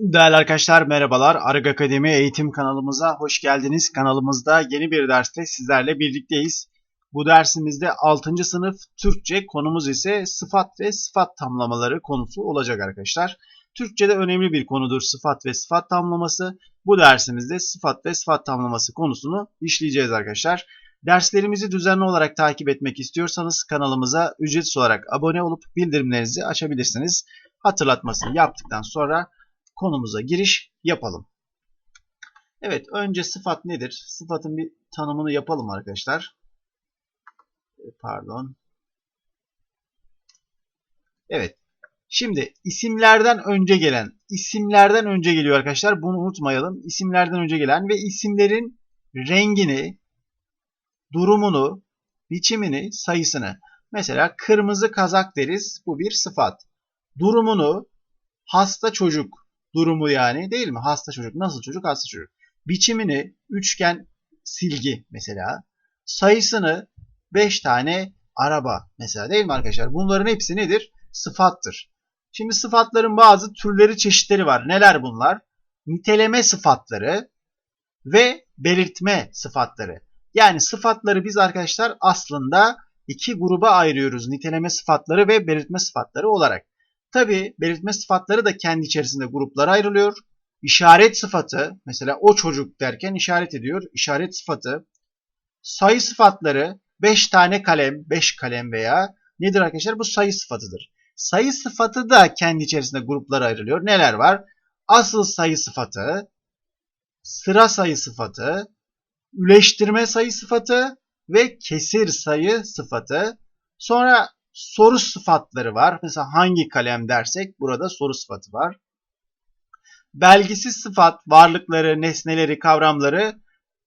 Değerli arkadaşlar merhabalar. Arık Akademi eğitim kanalımıza hoş geldiniz. Kanalımızda yeni bir derste sizlerle birlikteyiz. Bu dersimizde 6. sınıf Türkçe konumuz ise sıfat ve sıfat tamlamaları konusu olacak arkadaşlar. Türkçe'de önemli bir konudur sıfat ve sıfat tamlaması. Bu dersimizde sıfat ve sıfat tamlaması konusunu işleyeceğiz arkadaşlar. Derslerimizi düzenli olarak takip etmek istiyorsanız kanalımıza ücretsiz olarak abone olup bildirimlerinizi açabilirsiniz. Hatırlatmasını yaptıktan sonra konumuza giriş yapalım. Evet, önce sıfat nedir? Sıfatın bir tanımını yapalım arkadaşlar. E, Pardon. Evet. Şimdi isimlerden önce gelen, isimlerden önce geliyor arkadaşlar. Bunu unutmayalım. İsimlerden önce gelen ve isimlerin rengini, durumunu, biçimini, sayısını. Mesela kırmızı kazak deriz. Bu bir sıfat. Durumunu hasta çocuk durumu yani değil mi? Hasta çocuk. Nasıl çocuk? Hasta çocuk. Biçimini üçgen silgi mesela. Sayısını 5 tane araba mesela değil mi arkadaşlar? Bunların hepsi nedir? Sıfattır. Şimdi sıfatların bazı türleri çeşitleri var. Neler bunlar? Niteleme sıfatları ve belirtme sıfatları. Yani sıfatları biz arkadaşlar aslında iki gruba ayırıyoruz. Niteleme sıfatları ve belirtme sıfatları olarak. Tabi belirtme sıfatları da kendi içerisinde gruplara ayrılıyor. İşaret sıfatı mesela o çocuk derken işaret ediyor. İşaret sıfatı. Sayı sıfatları 5 tane kalem, 5 kalem veya nedir arkadaşlar? Bu sayı sıfatıdır. Sayı sıfatı da kendi içerisinde gruplara ayrılıyor. Neler var? Asıl sayı sıfatı, sıra sayı sıfatı, üleştirme sayı sıfatı ve kesir sayı sıfatı. Sonra soru sıfatları var. Mesela hangi kalem dersek burada soru sıfatı var. Belgisiz sıfat varlıkları, nesneleri, kavramları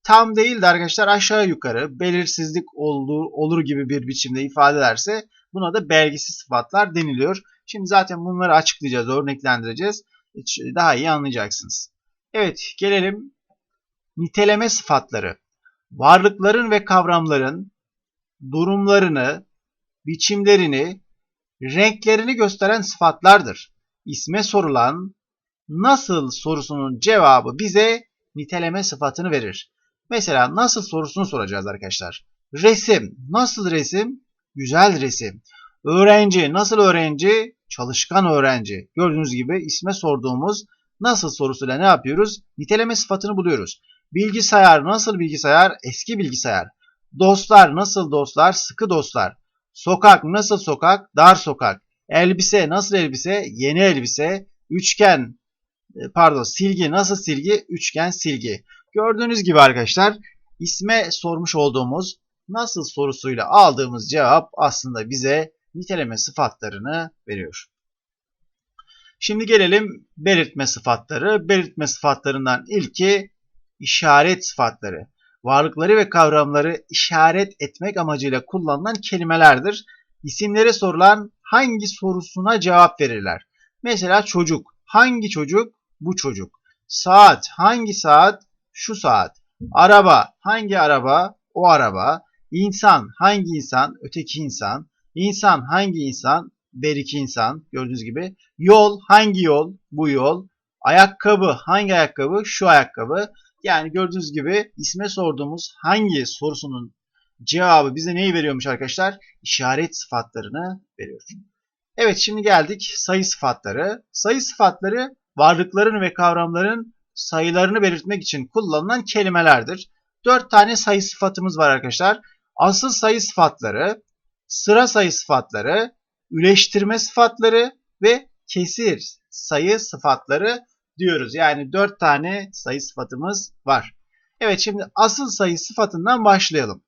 tam değil de arkadaşlar aşağı yukarı belirsizlik olur, olur gibi bir biçimde ifade ederse buna da belgisiz sıfatlar deniliyor. Şimdi zaten bunları açıklayacağız, örneklendireceğiz. Daha iyi anlayacaksınız. Evet gelelim niteleme sıfatları. Varlıkların ve kavramların durumlarını, biçimlerini, renklerini gösteren sıfatlardır. İsme sorulan nasıl sorusunun cevabı bize niteleme sıfatını verir. Mesela nasıl sorusunu soracağız arkadaşlar. Resim. Nasıl resim? Güzel resim. Öğrenci. Nasıl öğrenci? Çalışkan öğrenci. Gördüğünüz gibi isme sorduğumuz nasıl sorusuyla ne yapıyoruz? Niteleme sıfatını buluyoruz. Bilgisayar. Nasıl bilgisayar? Eski bilgisayar. Dostlar. Nasıl dostlar? Sıkı dostlar. Sokak nasıl sokak? Dar sokak. Elbise nasıl elbise? Yeni elbise. Üçgen pardon silgi nasıl silgi? Üçgen silgi. Gördüğünüz gibi arkadaşlar isme sormuş olduğumuz nasıl sorusuyla aldığımız cevap aslında bize niteleme sıfatlarını veriyor. Şimdi gelelim belirtme sıfatları. Belirtme sıfatlarından ilki işaret sıfatları varlıkları ve kavramları işaret etmek amacıyla kullanılan kelimelerdir. İsimlere sorulan hangi sorusuna cevap verirler. Mesela çocuk. Hangi çocuk? Bu çocuk. Saat. Hangi saat? Şu saat. Araba. Hangi araba? O araba. İnsan. Hangi insan? Öteki insan. İnsan. Hangi insan? Beriki insan. Gördüğünüz gibi. Yol. Hangi yol? Bu yol. Ayakkabı. Hangi ayakkabı? Şu ayakkabı. Yani gördüğünüz gibi isme sorduğumuz hangi sorusunun cevabı bize neyi veriyormuş arkadaşlar? İşaret sıfatlarını veriyor. Evet şimdi geldik sayı sıfatları. Sayı sıfatları varlıkların ve kavramların sayılarını belirtmek için kullanılan kelimelerdir. Dört tane sayı sıfatımız var arkadaşlar. Asıl sayı sıfatları, sıra sayı sıfatları, üleştirme sıfatları ve kesir sayı sıfatları diyoruz. Yani 4 tane sayı sıfatımız var. Evet şimdi asıl sayı sıfatından başlayalım.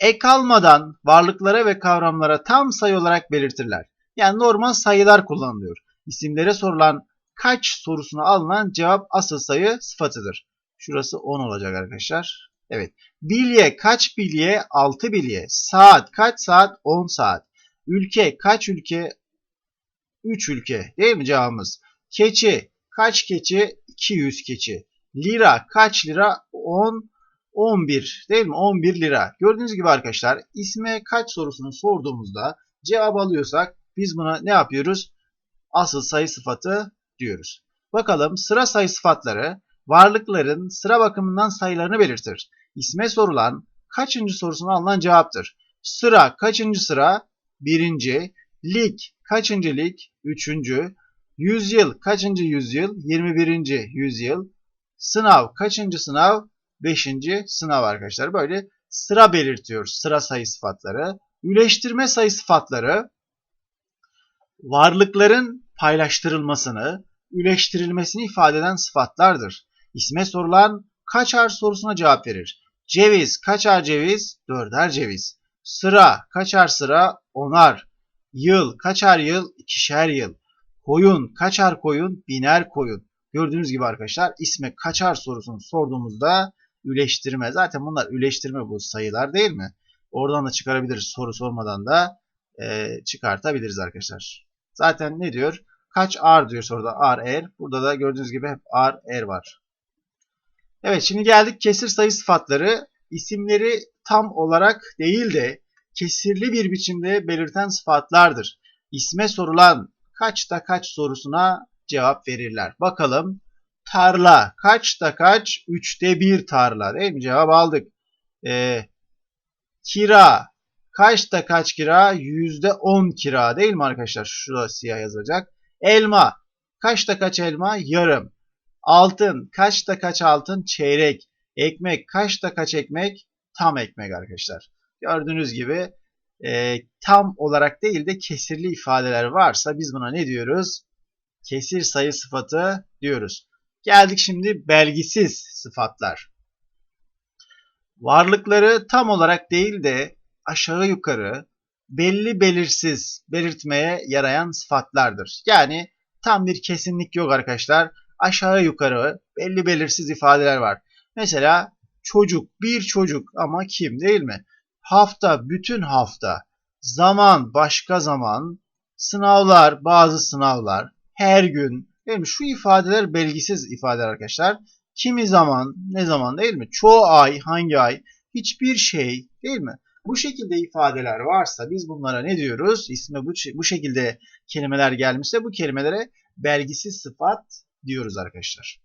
Ek almadan varlıklara ve kavramlara tam sayı olarak belirtirler. Yani normal sayılar kullanılıyor. İsimlere sorulan kaç sorusuna alınan cevap asıl sayı sıfatıdır. Şurası 10 olacak arkadaşlar. Evet. Bilye kaç bilye? 6 bilye. Saat kaç saat? 10 saat. Ülke kaç ülke? 3 ülke. Değil mi cevabımız? Keçi. Kaç keçi? 200 keçi. Lira. Kaç lira? 10 11 değil mi? 11 lira. Gördüğünüz gibi arkadaşlar isme kaç sorusunu sorduğumuzda cevap alıyorsak biz buna ne yapıyoruz? Asıl sayı sıfatı diyoruz. Bakalım sıra sayı sıfatları varlıkların sıra bakımından sayılarını belirtir. İsme sorulan kaçıncı sorusuna alınan cevaptır. Sıra kaçıncı sıra? Birinci. Lig kaçıncı lig? Üçüncü. Yüzyıl kaçıncı yüzyıl? 21. yüzyıl. Sınav kaçıncı sınav? Beşinci sınav arkadaşlar. Böyle sıra belirtiyor sıra sayı sıfatları. Üleştirme sayı sıfatları varlıkların paylaştırılmasını, üleştirilmesini ifade eden sıfatlardır. İsme sorulan kaçar sorusuna cevap verir. Ceviz kaçar ceviz? Dörder ceviz. Sıra kaçar sıra? Onar. Yıl kaçar yıl? İkişer yıl. Koyun kaçar koyun? Biner koyun. Gördüğünüz gibi arkadaşlar isme kaçar sorusunu sorduğumuzda üleştirme. Zaten bunlar üleştirme bu sayılar değil mi? Oradan da çıkarabiliriz soru sormadan da e, çıkartabiliriz arkadaşlar. Zaten ne diyor? Kaç ar diyor soruda ar er. Burada da gördüğünüz gibi hep ar er var. Evet şimdi geldik kesir sayı sıfatları. İsimleri tam olarak değil de kesirli bir biçimde belirten sıfatlardır. İsme sorulan kaçta kaç sorusuna cevap verirler. Bakalım tarla kaçta kaç? Üçte bir tarla değil mi? Cevap aldık. Ee, kira kaçta kaç kira? Yüzde on kira değil mi arkadaşlar? Şurada siyah yazacak. Elma kaçta kaç elma? Yarım. Altın kaçta kaç altın? Çeyrek. Ekmek kaçta kaç ekmek? Tam ekmek arkadaşlar. Gördüğünüz gibi e, tam olarak değil de kesirli ifadeler varsa biz buna ne diyoruz? Kesir sayı sıfatı diyoruz. Geldik şimdi belgisiz sıfatlar. Varlıkları tam olarak değil de aşağı yukarı belli belirsiz belirtmeye yarayan sıfatlardır. Yani tam bir kesinlik yok arkadaşlar. Aşağı yukarı belli belirsiz ifadeler var. Mesela çocuk, bir çocuk ama kim değil mi? Hafta, bütün hafta. Zaman, başka zaman. Sınavlar, bazı sınavlar. Her gün. Değil mi? Şu ifadeler belgisiz ifadeler arkadaşlar. Kimi zaman, ne zaman değil mi? Çoğu ay, hangi ay? Hiçbir şey değil mi? Bu şekilde ifadeler varsa biz bunlara ne diyoruz? İsme bu, bu şekilde kelimeler gelmişse bu kelimelere belgisiz sıfat diyoruz arkadaşlar.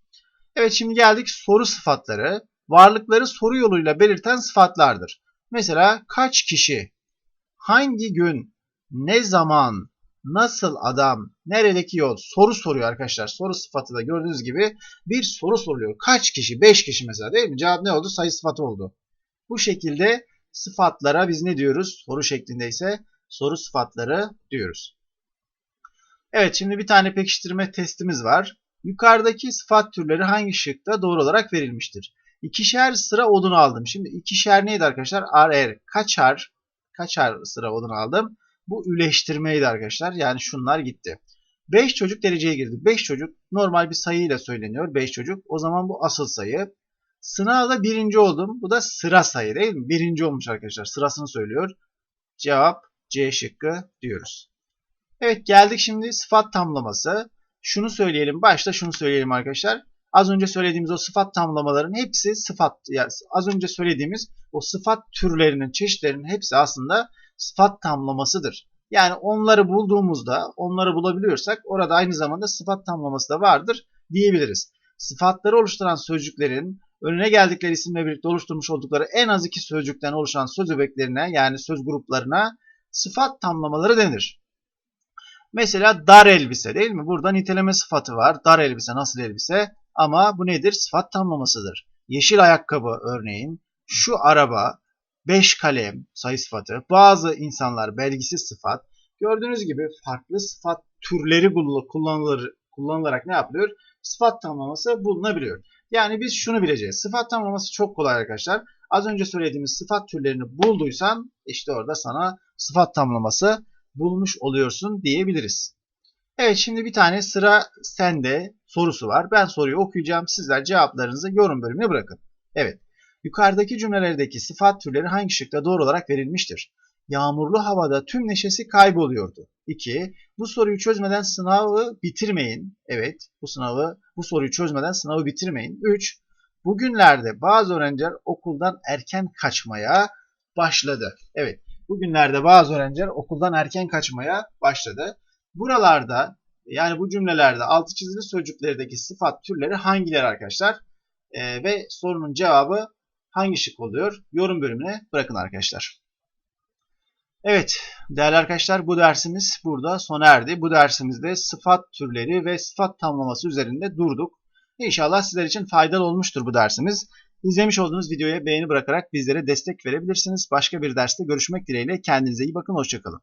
Evet şimdi geldik soru sıfatları. Varlıkları soru yoluyla belirten sıfatlardır. Mesela kaç kişi, hangi gün, ne zaman, nasıl adam, neredeki yol soru soruyor arkadaşlar. Soru sıfatı da gördüğünüz gibi bir soru soruluyor. Kaç kişi? 5 kişi mesela değil mi? Cevap ne oldu? Sayı sıfatı oldu. Bu şekilde sıfatlara biz ne diyoruz? Soru şeklinde ise soru sıfatları diyoruz. Evet şimdi bir tane pekiştirme testimiz var. Yukarıdaki sıfat türleri hangi şıkta doğru olarak verilmiştir? İkişer sıra odun aldım. Şimdi ikişer neydi arkadaşlar? RR kaçar. Kaçar sıra odun aldım. Bu üleştirmeydi arkadaşlar. Yani şunlar gitti. 5 çocuk dereceye girdi. 5 çocuk normal bir sayıyla söyleniyor. 5 çocuk. O zaman bu asıl sayı. Sınavda birinci oldum. Bu da sıra sayı değil mi? Birinci olmuş arkadaşlar. Sırasını söylüyor. Cevap C şıkkı diyoruz. Evet geldik şimdi sıfat tamlaması. Şunu söyleyelim. Başta şunu söyleyelim arkadaşlar. Az önce söylediğimiz o sıfat tamlamaların hepsi sıfat. Yani az önce söylediğimiz o sıfat türlerinin, çeşitlerinin hepsi aslında sıfat tamlamasıdır. Yani onları bulduğumuzda, onları bulabiliyorsak orada aynı zamanda sıfat tamlaması da vardır diyebiliriz. Sıfatları oluşturan sözcüklerin önüne geldikleri isimle birlikte oluşturmuş oldukları en az iki sözcükten oluşan söz öbeklerine yani söz gruplarına sıfat tamlamaları denir. Mesela dar elbise değil mi? Burada niteleme sıfatı var. Dar elbise nasıl elbise? Ama bu nedir? Sıfat tamlamasıdır. Yeşil ayakkabı örneğin. Şu araba, beş kalem sayı sıfatı. Bazı insanlar belgisiz sıfat. Gördüğünüz gibi farklı sıfat türleri kullanılır, kullanılarak ne yapılıyor? Sıfat tamlaması bulunabiliyor. Yani biz şunu bileceğiz. Sıfat tamlaması çok kolay arkadaşlar. Az önce söylediğimiz sıfat türlerini bulduysan işte orada sana sıfat tamlaması bulmuş oluyorsun diyebiliriz. Evet şimdi bir tane sıra sende sorusu var. Ben soruyu okuyacağım. Sizler cevaplarınızı yorum bölümüne bırakın. Evet. Yukarıdaki cümlelerdeki sıfat türleri hangi şıkta doğru olarak verilmiştir? Yağmurlu havada tüm neşesi kayboluyordu. 2. Bu soruyu çözmeden sınavı bitirmeyin. Evet, bu sınavı bu soruyu çözmeden sınavı bitirmeyin. 3. Bugünlerde bazı öğrenciler okuldan erken kaçmaya başladı. Evet, bugünlerde bazı öğrenciler okuldan erken kaçmaya başladı. Buralarda Yani bu cümlelerde altı çizili sözcüklerdeki sıfat türleri hangileri arkadaşlar? Ee, ve sorunun cevabı hangi şık oluyor? Yorum bölümüne bırakın arkadaşlar. Evet değerli arkadaşlar bu dersimiz burada sona erdi. Bu dersimizde sıfat türleri ve sıfat tamlaması üzerinde durduk. İnşallah sizler için faydalı olmuştur bu dersimiz. İzlemiş olduğunuz videoya beğeni bırakarak bizlere destek verebilirsiniz. Başka bir derste görüşmek dileğiyle kendinize iyi bakın. Hoşçakalın.